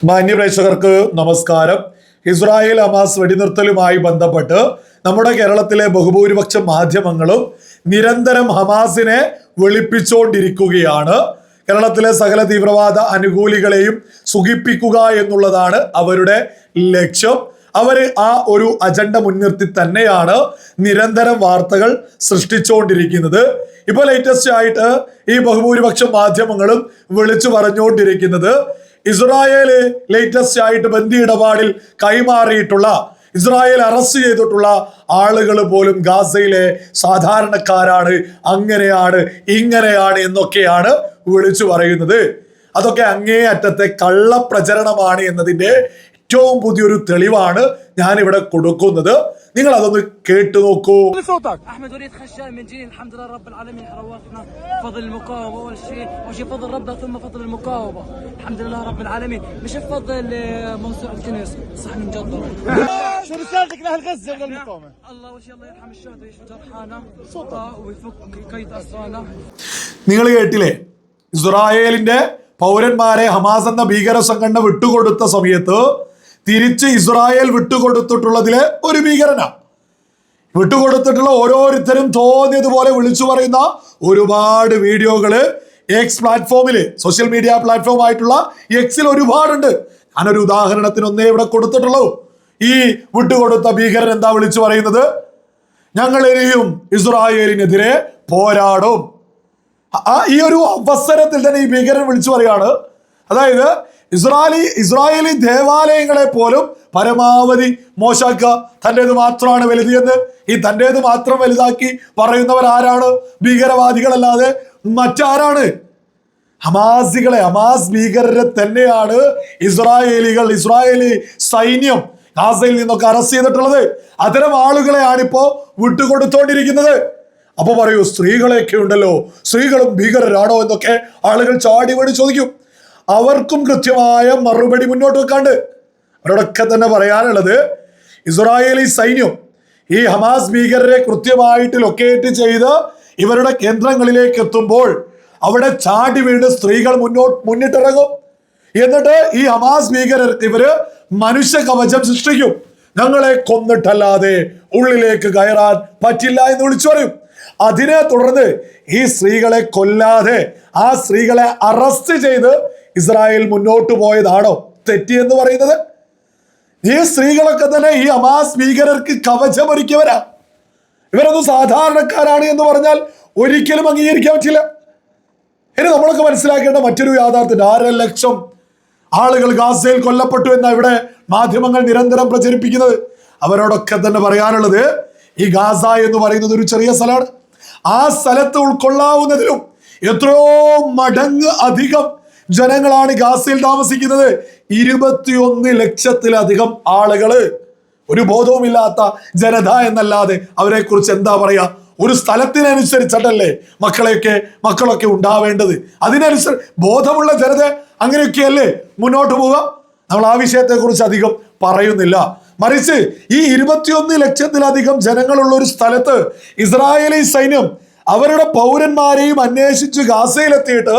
മാന്യ പ്രേക്ഷകർക്ക് നമസ്കാരം. ഇസ്രായേൽ ഹമാസ് വെടിനിർത്തലുമായി ബന്ധപ്പെട്ട് നമ്മുടെ കേരളത്തിലെ ബഹുഭൂരിപക്ഷം മാധ്യമങ്ങളും നിരന്തരം ഹമാസിനെ വെളുപ്പിച്ചുകൊണ്ടിരിക്കുകയാണ് കേരളത്തിലെ സകല തീവ്രവാദ അനുകൂലികളെയും സുഖിപ്പിക്കുക എന്നുള്ളതാണ് അവരുടെ ലക്ഷ്യം. അവർ ആ ഒരു അജണ്ട മുൻനിർത്തി തന്നെയാണ് നിരന്തരം വാർത്തകൾ സൃഷ്ടിച്ചുകൊണ്ടിരിക്കുന്നത് ഇപ്പോൾ ലേറ്റസ്റ്റ് ആയിട്ട് ഈ ബഹുഭൂരിപക്ഷം മാധ്യമങ്ങളും വിളിച്ചു പറഞ്ഞുകൊണ്ടിരിക്കുന്നത് ഇസ്രായേൽ ലേറ്റസ്റ്റ് ആയിട്ട് ബന്ദി ഇടപാടിൽ കൈമാറിയിട്ടുള്ള ഇസ്രായേൽ അറസ്റ്റ് ചെയ്തിട്ടുള്ള ആളുകൾ പോലും ഗാസയിലെ സാധാരണക്കാരാണ്. അങ്ങനെയാണ് ഇങ്ങനെയാണ് എന്നൊക്കെയാണ് വിളിച്ചു പറയുന്നത്. അതൊക്കെ അങ്ങേ അറ്റത്തെ കള്ളപ്രചരണമാണ് എന്നതിന്റെ ഏറ്റവും പുതിയൊരു തെളിവാണ് ഞാനിവിടെ കൊടുക്കുന്നത്. നിങ്ങൾ അതൊന്ന് കേട്ടു നോക്കൂ صوتك احمد وليد خشام من جيل الحمد لله رب العالمين حرواقنا فضل المقاومه اول شيء اول شيء فضل ربنا ثم فضل المقاومه الحمد لله رب العالمين مش بفضل آه، منصور الكنيس صح من جد شو رسالتك لاهل غزه وللمقاومه؟ الله اول شيء الله يرحم الشهداء ويشفي جرحانا آه، ويفك قيد اسرانا നിങ്ങൾ കേട്ടില്ലേ ഇസ്രായേലിന്റെ പൗരന്മാരെ ഹമാസ് എന്ന ഭീകര സംഘടന വിട്ടുകൊടുത്ത സമയത്ത് തിരിച്ച് ഇസ്രായേൽ വിട്ടുകൊടുത്തിട്ടുള്ളതിലെ ഒരു ഭീകരന വിട്ടുകൊടുത്തിട്ടുള്ള ഓരോരുത്തരും തോന്നിയതുപോലെ വിളിച്ചു പറയുന്ന ഒരുപാട് വീഡിയോകൾ എക്സ് പ്ലാറ്റ്ഫോമിൽ സോഷ്യൽ മീഡിയ പ്ലാറ്റ്ഫോം ആയിട്ടുള്ള എക്സിൽ ഒരുപാടുണ്ട്. ഞാനൊരു ഉദാഹരണത്തിന് ഒന്നേ ഇവിടെ കൊടുത്തിട്ടുള്ളൂ. ഈ വിട്ടുകൊടുത്ത ഭീകരൻ എന്താ വിളിച്ചു പറയുന്നത്? ഞങ്ങൾ ഇനിയും ഇസ്രായേലിനെതിരെ പോരാടും. ഈ ഒരു അവസരത്തിൽ തന്നെ ഈ ഭീകരൻ വിളിച്ചു പറയാണ് അതായത് ഇസ്രായേലി ഇസ്രായേലി ദേവാലയങ്ങളെ പോലും പരമാവധി മോശാക്ക തന്റേത് മാത്രമാണ് വലുതിയെന്ന്. ഈ തന്റേത് മാത്രം വലുതാക്കി പറയുന്നവർ ആരാണ് ഭീകരവാദികളല്ലാതെ മറ്റാരാണ്? ഹമാസികളെ ഹമാസ് ഭീകരരെ തന്നെയാണ് ഇസ്രായേലികൾ ഇസ്രായേലി സൈന്യം ഗാസയിൽ നിന്നൊക്കെ അറസ്റ്റ് ചെയ്തിട്ടുള്ളത്. അത്തരം ആളുകളെയാണ് ഇപ്പോ വിട്ടുകൊടുത്തോണ്ടിരിക്കുന്നത്. അപ്പൊ പറയൂ സ്ത്രീകളെയൊക്കെ ഉണ്ടല്ലോ. സ്ത്രീകളും ഭീകരരാണോ എന്നൊക്കെ ആളുകൾ ചാടി വേണ്ടി ചോദിക്കും. അവർക്കും കൃത്യമായ മറുപടി മുന്നോട്ട് വെക്കാണ്ട്. അവരോടൊക്കെ തന്നെ പറയാനുള്ളത് ഇസ്രായേലി സൈന്യം ഈ ഹമാസ് ഭീകരരെ കൃത്യമായിട്ട് ലൊക്കേറ്റ് ചെയ്ത് ഇവരുടെ കേന്ദ്രങ്ങളിലേക്ക് എത്തുമ്പോൾ അവിടെ ചാടി വീണ് സ്ത്രീകൾ മുന്നോട്ട് മുന്നിട്ടിറങ്ങും. എന്നിട്ട് ഈ ഹമാസ് ഭീകരർ ഇവർ മനുഷ്യ കവചം സൃഷ്ടിക്കും. ഞങ്ങളെ കൊന്നിട്ടല്ലാതെ ഉള്ളിലേക്ക് കയറാൻ പറ്റില്ല എന്ന് വിളിച്ചു പറയും. അതിനെ തുടർന്ന് ഈ സ്ത്രീകളെ കൊല്ലാതെ ആ സ്ത്രീകളെ അറസ്റ്റ് ചെയ്ത് ഇസ്രായേൽ മുന്നോട്ട് പോയതാണോ? തെറ്റി എന്ന് പറയുന്നത്? ഈ സ്ത്രീകളൊക്കെ തന്നെ ഈ അമാസ് ഭീകരർക്ക് കവചമൊരുക്കിയവരാ. ഇവരൊന്നും സാധാരണക്കാരാണ് എന്ന് പറഞ്ഞാൽ ഒരിക്കലും അംഗീകരിക്കാൻ പറ്റില്ല. ഇനി നമ്മളൊക്കെ മനസ്സിലാക്കേണ്ട മറ്റൊരു യാഥാർത്ഥ്യം ആര ലക്ഷം ആളുകൾ ഗാസയിൽ കൊല്ലപ്പെട്ടു എന്ന ഇവിടെ മാധ്യമങ്ങൾ നിരന്തരം പ്രചരിപ്പിക്കുന്നത്? അവരോടൊക്കെ തന്നെ പറയാനുള്ളത് ഈ ഗാസ എന്ന് പറയുന്നത് ഒരു ചെറിയ സ്ഥലമാണ്. ആ സ്ഥലത്ത് ഉൾക്കൊള്ളാവുന്നതിലും എത്രയോ മടങ്ങ് അധികം ജനങ്ങളാണ് ഗാസയിൽ താമസിക്കുന്നത്. ഇരുപത്തിയൊന്ന് ലക്ഷത്തിലധികം ആളുകൾ ഒരു ബോധവുമില്ലാത്ത ജനത എന്നല്ലാതെ അവരെ കുറിച്ച് എന്താ പറയാ? ഒരു സ്ഥലത്തിനനുസരിച്ചിട്ടല്ലേ മക്കളെയൊക്കെ മക്കളൊക്കെ ഉണ്ടാവേണ്ടത്. അതിനനുസരിച്ച് ബോധമുള്ള ജനത അങ്ങനെയൊക്കെയല്ലേ മുന്നോട്ട് പോവുക? നമ്മൾ ആ വിഷയത്തെ കുറിച്ച് അധികം പറയുന്നില്ല. മറിച്ച് ഈ ഇരുപത്തിയൊന്ന് ലക്ഷത്തിലധികം ജനങ്ങളുള്ള ഒരു സ്ഥലത്ത് ഇസ്രായേലി സൈന്യം അവരുടെ പൗരന്മാരെയും അന്വേഷിച്ച് ഗാസയിലെത്തിയിട്ട്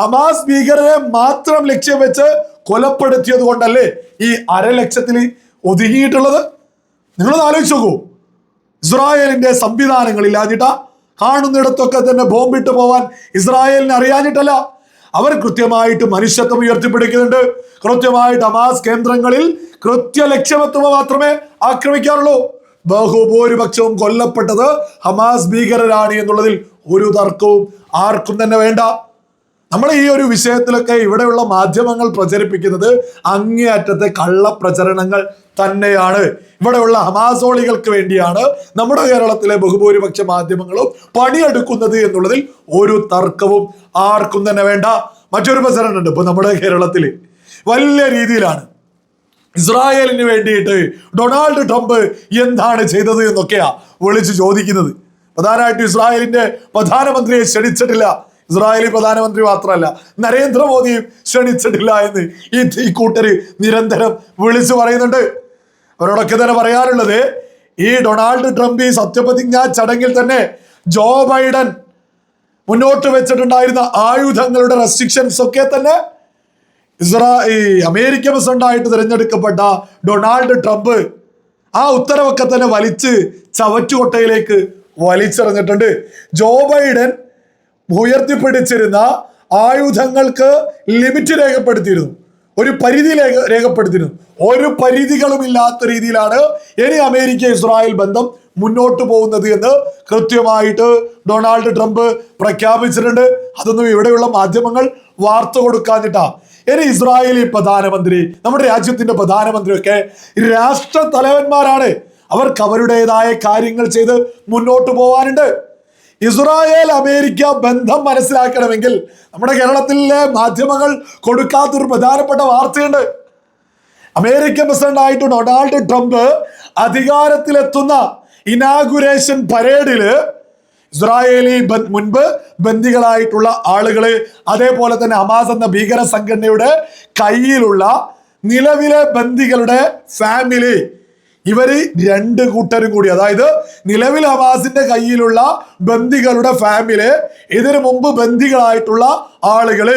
ഹമാസ് ഭീകരരെ മാത്രം ലക്ഷ്യം വെച്ച് കൊലപ്പെടുത്തിയത് കൊണ്ടല്ലേ ഈ അരലക്ഷത്തിൽ ഒതുങ്ങിയിട്ടുള്ളത്? നിങ്ങളത് ആലോചിച്ച് നോക്കൂ. ഇസ്രായേലിന്റെ സംവിധാനങ്ങൾ ഇല്ലാഞ്ഞിട്ടാ കാണുന്നിടത്തൊക്കെ തന്നെ ബോംബിട്ട് പോവാൻ ഇസ്രായേലിന് അറിയാഞ്ഞിട്ടല്ല. അവർ കൃത്യമായിട്ട് മനുഷ്യത്വം ഉയർത്തിപ്പിടിക്കുന്നുണ്ട്. കൃത്യമായിട്ട് ഹമാസ് കേന്ദ്രങ്ങളിൽ കൃത്യ ലക്ഷ്യമെത്തുമ്പോൾ മാത്രമേ ആക്രമിക്കാറുള്ളൂ. ബഹുഭൂരിപക്ഷവും കൊല്ലപ്പെട്ടത് ഹമാസ് ഭീകരരാണ് എന്നുള്ളതിൽ ഒരു തർക്കവും ആർക്കും തന്നെ വേണ്ട. നമ്മൾ ഈ ഒരു വിഷയത്തിലൊക്കെ ഇവിടെയുള്ള മാധ്യമങ്ങൾ പ്രചരിപ്പിക്കുന്നത് അങ്ങേയറ്റത്തെ കള്ളപ്രചരണങ്ങൾ തന്നെയാണ്. ഇവിടെയുള്ള ഹമാസോളികൾക്ക് വേണ്ടിയാണ് നമ്മുടെ കേരളത്തിലെ ബഹുഭൂരിപക്ഷ മാധ്യമങ്ങളും പണിയെടുക്കുന്നത് എന്നുള്ളതിൽ ഒരു തർക്കവും ആർക്കും തന്നെ വേണ്ട. മറ്റൊരു പ്രചരണം ഉണ്ട് ഇപ്പൊ നമ്മുടെ കേരളത്തിൽ വലിയ രീതിയിലാണ് ഇസ്രായേലിന് വേണ്ടിയിട്ട് ഡൊണാൾഡ് ട്രംപ് എന്താണ് ചെയ്തത് എന്നൊക്കെയാ വിളിച്ചു ചോദിക്കുന്നത്. പ്രധാനമായിട്ടും ഇസ്രായേലിന്റെ പ്രധാനമന്ത്രിയെ ക്ഷണിച്ചിട്ടില്ല. ഇസ്രായേലി പ്രധാനമന്ത്രി മാത്രമല്ല നരേന്ദ്രമോദിയും ക്ഷണിച്ചിട്ടില്ല എന്ന് ഈ ഈ കൂട്ടര് നിരന്തരം വിളിച്ചു പറയുന്നുണ്ട്. അവരോടൊക്കെ തന്നെ പറയാനുള്ളത് ഈ ഡൊണാൾഡ് ട്രംപ് ഈ സത്യപ്രതിജ്ഞ ചടങ്ങിൽ തന്നെ ജോ ബൈഡൻ മുന്നോട്ട് വെച്ചിട്ടുണ്ടായിരുന്ന ആയുധങ്ങളുടെ റെസ്ട്രിക്ഷൻസ് ഒക്കെ തന്നെ ഇസ്രാ ഈ അമേരിക്ക പ്രസിഡന്റായിട്ട് തിരഞ്ഞെടുക്കപ്പെട്ട ഡൊണാൾഡ് ട്രംപ് ആ ഉത്തരവൊക്കെ തന്നെ വലിച്ച് ചവറ്റുകൊട്ടയിലേക്ക് വലിച്ചെറിഞ്ഞിട്ടുണ്ട്. ജോ ബൈഡൻ ഉയർത്തിപ്പിടിച്ചിരുന്ന ആയുധങ്ങൾക്ക് ലിമിറ്റ് രേഖപ്പെടുത്തിയിരുന്നു. ഒരു പരിധി രേഖ രേഖപ്പെടുത്തിയിരുന്നു. ഒരു പരിധികളും ഇല്ലാത്ത രീതിയിലാണ് ഇനി അമേരിക്ക ഇസ്രായേൽ ബന്ധം മുന്നോട്ട് പോകുന്നത് എന്ന് കൃത്യമായിട്ട് ഡൊണാൾഡ് ട്രംപ് പ്രഖ്യാപിച്ചിട്ടുണ്ട്. അതൊന്നും ഇവിടെയുള്ള മാധ്യമങ്ങൾ വാർത്ത കൊടുക്കാഞ്ഞിട്ടാ. ഇനി ഇസ്രായേലി പ്രധാനമന്ത്രി നമ്മുടെ രാജ്യത്തിന്റെ പ്രധാനമന്ത്രിയൊക്കെ രാഷ്ട്ര തലവന്മാരാണ് അവർക്ക് അവരുടേതായ കാര്യങ്ങൾ ചെയ്ത് മുന്നോട്ട് പോവാനുണ്ട്. ഇസ്രായേൽ അമേരിക്ക ബന്ധം മനസ്സിലാക്കണമെങ്കിൽ നമ്മുടെ കേരളത്തിലെ മാധ്യമങ്ങൾ കൊടുക്കാത്തൊരു പ്രധാനപ്പെട്ട വാർത്തയുണ്ട്. അമേരിക്കൻ പ്രസിഡന്റ് പ്രസിഡന്റായിട്ട് ഡൊണാൾഡ് ട്രംപ് അധികാരത്തിലെത്തുന്ന ഇനാഗുരേഷൻ പരേഡിൽ ഇസ്രായേലി മുൻപ് ബന്ദികളായിട്ടുള്ള ആളുകൾ അതേപോലെ തന്നെ അമാസ് എന്ന ഭീകര സംഘടനയുടെ കയ്യിലുള്ള നിലവിലെ ബന്ദികളുടെ ഫാമിലി ഇവർ രണ്ട് കൂട്ടരും കൂടി അതായത് നിലവിൽ ഹമാസിന്റെ കയ്യിലുള്ള ബന്ദികളുടെ ഫാമിലി ഇതിനു മുമ്പ് ബന്ദികളായിട്ടുള്ള ആളുകൾ.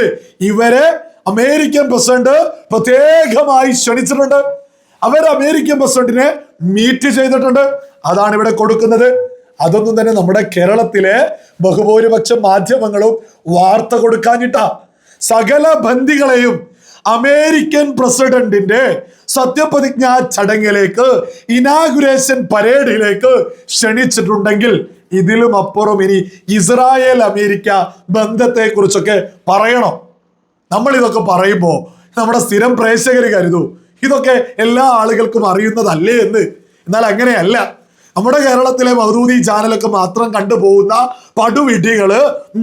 ഇവരെ അമേരിക്കൻ പ്രസിഡന്റ് പ്രത്യേകമായി ക്ഷണിച്ചിട്ടുണ്ട്. അവർ അമേരിക്കൻ പ്രസിഡന്റിനെ മീറ്റ് ചെയ്തിട്ടുണ്ട്. അതാണ് ഇവിടെ കൊടുക്കുന്നത്. അതൊന്നും തന്നെ നമ്മുടെ കേരളത്തിലെ ബഹുഭൂരിപക്ഷം മാധ്യമങ്ങളും വാർത്ത കൊടുക്കാഞ്ഞിട്ടാ. സകല ബന്ദികളെയും അമേരിക്കൻ പ്രസിഡന്റിന്റെ സത്യപ്രതിജ്ഞാ ചടങ്ങിലേക്ക് ഇനാഗുരേഷൻ പരേഡിലേക്ക് ക്ഷണിച്ചിട്ടുണ്ടെങ്കിൽ ഇതിലും അപ്പുറം ഇനി ഇസ്രായേൽ അമേരിക്ക ബന്ധത്തെ കുറിച്ചൊക്കെ പറയണം. നമ്മൾ ഇതൊക്കെ പറയുമ്പോൾ നമ്മുടെ സ്ഥിരം പ്രേക്ഷകർ കരുതൂ. ഇതൊക്കെ എല്ലാ ആളുകൾക്കും അറിയുന്നതല്ലേ എന്ന്. എന്നാൽ അങ്ങനെയല്ല. നമ്മുടെ കേരളത്തിലെ മൗദൂദി ചാനലൊക്കെ മാത്രം കണ്ടുപോകുന്ന പടുവിടികൾ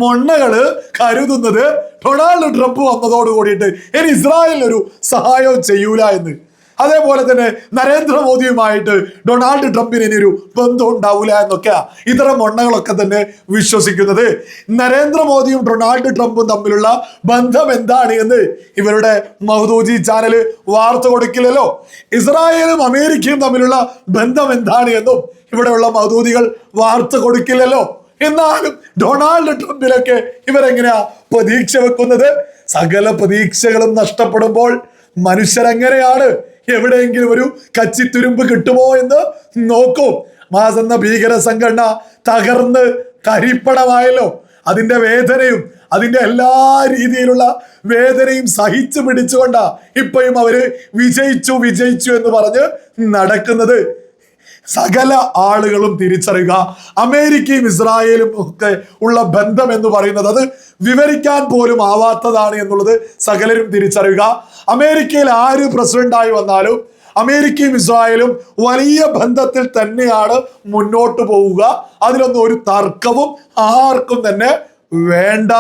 മൊണ്ണകൾ കരുതുന്നത് ഡൊണാൾഡ് ട്രംപ് വന്നതോട് കൂടിയിട്ട് ഇനി ഇസ്രായേലിന് ഒരു സഹായവും ചെയ്യൂല എന്ന്. അതേപോലെ തന്നെ നരേന്ദ്രമോദിയുമായിട്ട് ഡൊണാൾഡ് ട്രംപിന് ഇനി ഒരു ബന്ധം ഉണ്ടാവില്ല എന്നൊക്കെ ഇത്തരം മൊണ്ണകളൊക്കെ തന്നെ വിശ്വസിക്കുന്നത്. നരേന്ദ്രമോദിയും ഡൊണാൾഡ് ട്രംപും തമ്മിലുള്ള ബന്ധം എന്താണ് എന്ന് ഇവരുടെ മഹദൂജി ചാനൽ വാർത്ത കൊടുക്കില്ലല്ലോ. ഇസ്രായേലും അമേരിക്കയും തമ്മിലുള്ള ബന്ധം എന്താണ് എന്നും ഇവിടെയുള്ള മഹദൂദികൾ വാർത്ത കൊടുക്കില്ലല്ലോ. എന്നാലും ഡൊണാൾഡ് ട്രംപിലൊക്കെ ഇവരെങ്ങനെയാ പ്രതീക്ഷ വെക്കുന്നത്? സകല പ്രതീക്ഷകളും നഷ്ടപ്പെടുമ്പോൾ മനുഷ്യരെങ്ങനെയാണ് എവിടെയെങ്കിലും ഒരു കച്ചിത്തുരുമ്പ് കിട്ടുമോ എന്ന് നോക്കും. മാസന്ന ഭീകര സംഘടന തകർന്ന് കരിപ്പടമായല്ലോ. അതിന്റെ വേദനയും അതിന്റെ എല്ലാ രീതിയിലുള്ള വേദനയും സഹിച്ചു പിടിച്ചുകൊണ്ടാ ഇപ്പോഴും അവർ വിജയിച്ചു വിജയിച്ചു എന്ന് പറഞ്ഞ് നടക്കുന്നത്. സകല ആളുകളും തിരിച്ചറിയുക. അമേരിക്കയും ഇസ്രായേലും ഒക്കെ ഉള്ള ബന്ധം എന്ന് പറയുന്നത് അത് വിവരിക്കാൻ പോലും ആവാത്തതാണ് എന്നുള്ളത് സകലരും തിരിച്ചറിയുക. അമേരിക്കയിൽ ആര് പ്രസിഡന്റായി വന്നാലും അമേരിക്കയും ഇസ്രായേലും വലിയ ബന്ധത്തിൽ തന്നെയാണ് മുന്നോട്ട് പോവുക. അതിലൊന്നും ഒരു തർക്കവും ആർക്കും തന്നെ വേണ്ട.